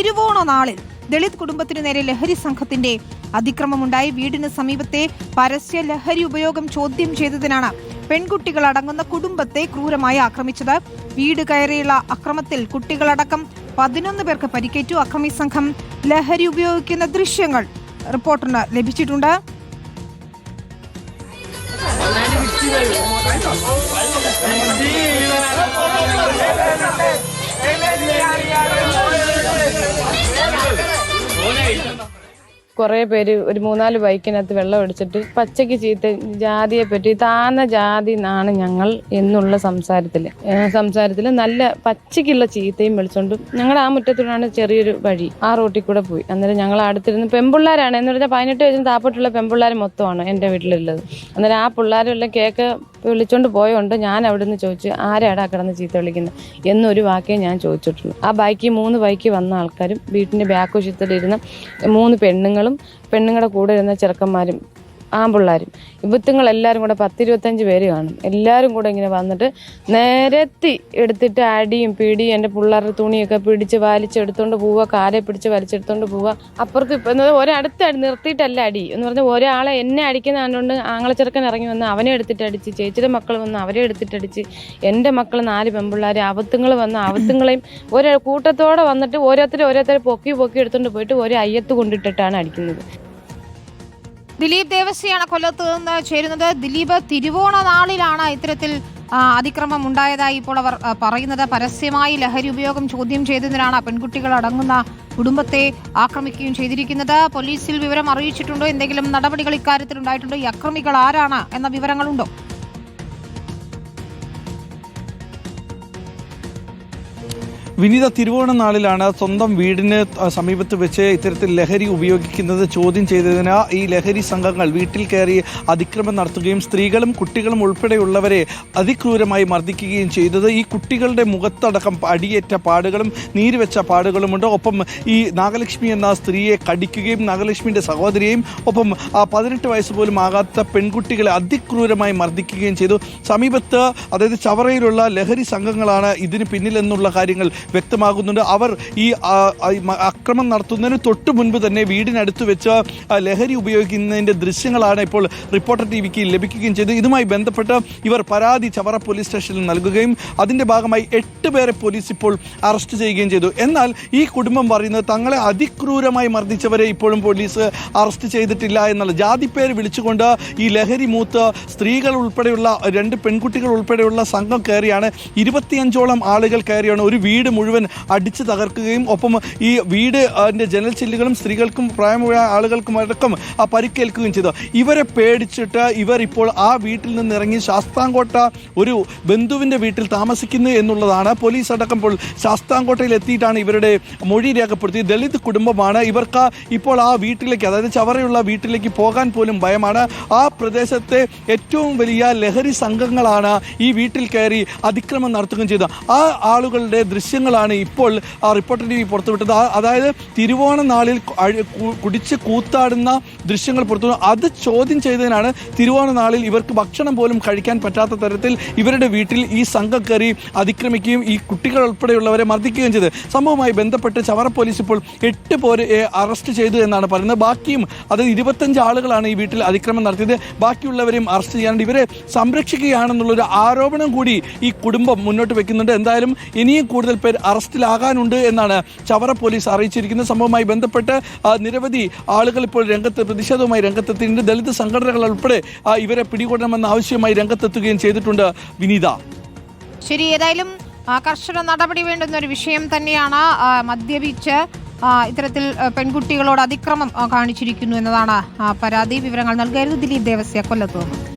തിരുവോണ നാളിൽ ദളിത് കുടുംബത്തിനു നേരെ ലഹരി സംഘത്തിന്റെ അതിക്രമമുണ്ടായി. വീടിന് സമീപത്തെ പരസ്യ ലഹരി ഉപയോഗം ചോദ്യം ചെയ്തതിനാണ് പെൺകുട്ടികൾ അടങ്ങുന്ന കുടുംബത്തെ ക്രൂരമായി ആക്രമിച്ചത്. വീട് കയറിയുള്ള അക്രമത്തിൽ കുട്ടികളടക്കം പതിനൊന്ന് പേർക്ക് പരിക്കേറ്റു. അക്രമി സംഘം ലഹരി ഉപയോഗിക്കുന്ന ദൃശ്യങ്ങൾ റിപ്പോർട്ടറിന് ലഭിച്ചിട്ടുണ്ട്. കുറേ പേര് ഒരു മൂന്നാൽ ബൈക്കിനകത്ത് വെള്ളം അടിച്ചിട്ട് പച്ചയ്ക്ക് ചീത്ത ജാതിയെ പറ്റി താന്ന ജാതി എന്നാണ് ഞങ്ങൾ എന്നുള്ള സംസാരത്തിൽ. സംസാരത്തിൽ നല്ല പച്ചയ്ക്കുള്ള ചീത്തയും വിളിച്ചോണ്ട് ഞങ്ങളുടെ ആ മുറ്റത്തൂടാണ് ചെറിയൊരു വഴി. ആ റോട്ടിൽ കൂടെ പോയി. അന്നേരം ഞങ്ങൾ അടുത്തിരുന്ന് പെമ്പിള്ളാരാണ്. എന്ന് പറഞ്ഞാൽ പതിനെട്ട് വയസ്സിന് താപ്പെട്ടുള്ള പെമ്പിള്ളാർ മൊത്തമാണ് എന്റെ വീട്ടിലുള്ളത്. അന്നേരം ആ പിള്ളേരെല്ലാം കേക്ക് വിളിച്ചോണ്ട് പോയോണ്ട് ഞാൻ അവിടെ നിന്ന് ചോദിച്ചു ആരാടാ കിടന്ന് ചീത്ത വിളിക്കുന്നത് എന്നൊരു വാക്കേ ഞാൻ ചോദിച്ചിട്ടുള്ളൂ. ആ ബൈക്കിൽ മൂന്ന് ബൈക്ക് വന്ന ആൾക്കാരും വീട്ടിന്റെ ബാക്ക് വശത്തിലിരുന്ന മൂന്ന് പെണ്ണുങ്ങളും പെണ്ണുങ്ങളുടെ കൂടെ ഇരുന്ന ചെറുക്കന്മാരും ആമ്പിള്ളാരും. ഇവത്തുങ്ങൾ എല്ലാവരും കൂടെ പത്തിരുപത്തഞ്ച് പേര് കാണും. എല്ലാവരും കൂടെ ഇങ്ങനെ വന്നിട്ട് നേരത്തി എടുത്തിട്ട് അടിയും പിടിയും എന്റെ പിള്ളേരുടെ തുണിയൊക്കെ പിടിച്ച് വലിച്ചെടുത്തോണ്ട് പോവുക കാലെ പിടിച്ച് വലിച്ചെടുത്തോണ്ട് പോവുക. അപ്പുറത്ത് ഇപ്പം ഒരടുത്ത് നിർത്തിയിട്ടല്ല അടി എന്ന് പറഞ്ഞാൽ ഒരാളെ എന്നെ അടിക്കുന്ന കണ്ടുകൊണ്ട് ആങ്ങളച്ചെറുക്കൻ ഇറങ്ങി വന്ന് അവനെ എടുത്തിട്ട് അടിച്ച് ചേച്ചിയുടെ മക്കൾ വന്ന് അവരെ എടുത്തിട്ട് അടിച്ച് എന്റെ മക്കൾ നാല് പെമ്പിള്ളേർ അവത്തുങ്ങൾ വന്ന് അവത്തുങ്ങളെയും ഒരു കൂട്ടത്തോടെ വന്നിട്ട് ഓരോരുത്തർ ഓരോരുത്തർ പൊക്കി പൊക്കി എടുത്തുകൊണ്ട് പോയിട്ട് ഒരു അയ്യത്ത് കൊണ്ടിട്ടിട്ടാണ് അടിക്കുന്നത്. ദിലീപ് ദേവസ്യാണ് കൊല്ലത്ത് നിന്ന് ചേരുന്നത്. ദിലീപ് തിരുവോണ നാളിലാണ് ഇത്തരത്തിൽ അതിക്രമം ഉണ്ടായതായി ഇപ്പോൾ അവർ പറയുന്നത്. പരസ്യമായി ലഹരി ഉപയോഗം ചോദ്യം ചെയ്തതിനാണ് പെൺകുട്ടികൾ അടങ്ങുന്ന കുടുംബത്തെ ആക്രമിക്കുകയും ചെയ്തിരിക്കുന്നത്. പോലീസിൽ വിവരം അറിയിച്ചിട്ടുണ്ടോ? എന്തെങ്കിലും നടപടികൾ ഇക്കാര്യത്തിൽ ഉണ്ടായിട്ടുണ്ടോ ഈ അക്രമികൾ ആരാണ്? എന്ന വിവരങ്ങളുണ്ടോ? വിനീത തിരുവോണ നാളിലാണ് സ്വന്തം വീടിന് സമീപത്ത് വെച്ച് ഇത്തരത്തിൽ ലഹരി ഉപയോഗിക്കുന്നത് ചോദ്യം ചെയ്തതിന് ഈ ലഹരി സംഘങ്ങൾ വീട്ടിൽ കയറി അതിക്രമം നടത്തുകയും സ്ത്രീകളും കുട്ടികളും ഉൾപ്പെടെയുള്ളവരെ അതിക്രൂരമായി മർദ്ദിക്കുകയും ചെയ്തത്. ഈ കുട്ടികളുടെ മുഖത്തടക്കം അടിയേറ്റ പാടുകളും നീരുവെച്ച പാടുകളുമുണ്ട്. ഒപ്പം ഈ നാഗലക്ഷ്മി എന്ന സ്ത്രീയെ കടിക്കുകയും നാഗലക്ഷ്മിയുടെ സഹോദരിയെയും ഒപ്പം ആ പതിനെട്ട് വയസ്സ് പോലും ആകാത്ത പെൺകുട്ടികളെ അതിക്രൂരമായി മർദ്ദിക്കുകയും ചെയ്തു. സമീപത്ത് അതായത് ചവറയിലുള്ള ലഹരി സംഘങ്ങളാണ് ഇതിന് പിന്നിലെന്നുള്ള കാര്യങ്ങൾ വ്യക്തമാകുന്നുണ്ട്. അവർ ഈ അക്രമം നടത്തുന്നതിന് തൊട്ട് മുൻപ് തന്നെ വീടിനടുത്ത് വെച്ച് ലഹരി ഉപയോഗിക്കുന്നതിന്റെ ദൃശ്യങ്ങളാണ് ഇപ്പോൾ റിപ്പോർട്ടർ ടി വിക്ക് ലഭിക്കുകയും ചെയ്തത്. ഇതുമായി ബന്ധപ്പെട്ട് ഇവർ പരാതി ചവറ പോലീസ് സ്റ്റേഷനിൽ നൽകുകയും അതിന്റെ ഭാഗമായി എട്ട് പേരെ പോലീസ് ഇപ്പോൾ അറസ്റ്റ് ചെയ്യുകയും ചെയ്തു. എന്നാൽ ഈ കുടുംബം പറയുന്നത് തങ്ങളെ അതിക്രൂരമായി മർദ്ദിച്ചവരെ ഇപ്പോഴും പോലീസ് അറസ്റ്റ് ചെയ്തിട്ടില്ല എന്നുള്ള ജാതിപ്പേര് വിളിച്ചുകൊണ്ട് ഈ ലഹരി മൂത്ത് സ്ത്രീകൾ ഉൾപ്പെടെയുള്ള രണ്ട് പെൺകുട്ടികൾ ഉൾപ്പെടെയുള്ള സംഘം കയറിയാണ്. ഇരുപത്തിയഞ്ചോളം ആളുകൾ കയറിയാണ്. ഒരു വീട് മുഴുവൻ അടിച്ചു തകർക്കുകയും ഒപ്പം ഈ വീട് അതിന്റെ ജനൽ ചില്ലുകളും സ്ത്രീകൾക്കും പ്രായമായ ആളുകൾക്കും അടക്കം ആ പരിക്കേൽക്കുകയും ചെയ്തു. ഇവരെ പേടിച്ചിട്ട് ഇവർ ഇപ്പോൾ ആ വീട്ടിൽ നിന്ന് ഇറങ്ങി ശാസ്താംകോട്ട ഒരു ബന്ധുവിന്റെ വീട്ടിൽ താമസിക്കുന്നു എന്നുള്ളതാണ്. പോലീസ് അടക്കം ഇപ്പോൾ ശാസ്താംകോട്ടയിൽ എത്തിയിട്ടാണ് ഇവരുടെ മൊഴി രേഖപ്പെടുത്തി ദളിത് കുടുംബമാണ്. ഇവർക്ക് ഇപ്പോൾ ആ വീട്ടിലേക്ക് അതായത് ചവറയുള്ള വീട്ടിലേക്ക് പോകാൻ പോലും ഭയമാണ്. ആ പ്രദേശത്തെ ഏറ്റവും വലിയ ലഹരി സംഘങ്ങളാണ് ഈ വീട്ടിൽ കയറി അതിക്രമം നടത്തുകയും ചെയ്തത്. ആ ആളുകളുടെ ദൃശ്യങ്ങളാണ് ഇപ്പോൾ ആ റിപ്പോർട്ടർ ടി വി പുറത്തുവിട്ടത്. അതായത് തിരുവോണ നാളിൽ കുടിച്ച് കൂത്താടുന്ന ദൃശ്യങ്ങൾ പുറത്തു അത് ചോദ്യം ചെയ്തതിനാണ് തിരുവോണ നാളിൽ ഇവർക്ക് ഭക്ഷണം പോലും കഴിക്കാൻ പറ്റാത്ത തരത്തിൽ ഇവരുടെ വീട്ടിൽ ഈ സംഘം കയറി അതിക്രമിക്കുകയും ഈ കുട്ടികൾ ഉൾപ്പെടെയുള്ളവരെ മർദ്ദിക്കുകയും ചെയ്ത്. സംഭവവുമായി ബന്ധപ്പെട്ട് ചവറ പോലീസ് ഇപ്പോൾ എട്ട് പേരെ അറസ്റ്റ് ചെയ്തു എന്നാണ് പറയുന്നത്. ബാക്കിയും അത് ഇരുപത്തഞ്ച് ആളുകളാണ് ഈ വീട്ടിൽ അതിക്രമം നടത്തിയത്. ബാക്കിയുള്ളവരെയും അറസ്റ്റ് ചെയ്യാനുണ്ട്. ഇവരെ സംരക്ഷിക്കുകയാണെന്നുള്ളൊരു ആരോപണം കൂടി ഈ കുടുംബം മുന്നോട്ട് വെക്കുന്നുണ്ട്. എന്തായാലും ഇനിയും കൂടുതൽ പേർ അറസ്റ്റിലാകാനുണ്ട് എന്നാണ് ചവറ പോലീസ് അറിയിച്ചിരിക്കുന്നത് സംഭവവുമായി ബന്ധപ്പെട്ട് നിരവധി ആളുകൾ ഇപ്പോൾ രംഗത്ത് പ്രതിഷേധവുമായി രംഗത്തെത്തിയിട്ടുണ്ട്. ദളിത് സംഘടനകൾ ഉൾപ്പെടെ ഇവരെ പിടികൂടണമെന്ന ആവശ്യമായി രംഗത്തെത്തുകയും ചെയ്തിട്ടുണ്ട് വിനീത. ശരി ഏതായാലും കർശന നടപടി വേണ്ടുന്ന ഒരു വിഷയം തന്നെയാണ് മദ്യപിച്ച് ഇത്തരത്തിൽ പെൺകുട്ടികളോട് അതിക്രമം കാണിച്ചിരിക്കുന്നു എന്നതാണ് പരാതി. വിവരങ്ങൾ നൽകരുത് ദിലീപ് ദേവസ്യ കൊല്ലത്ത്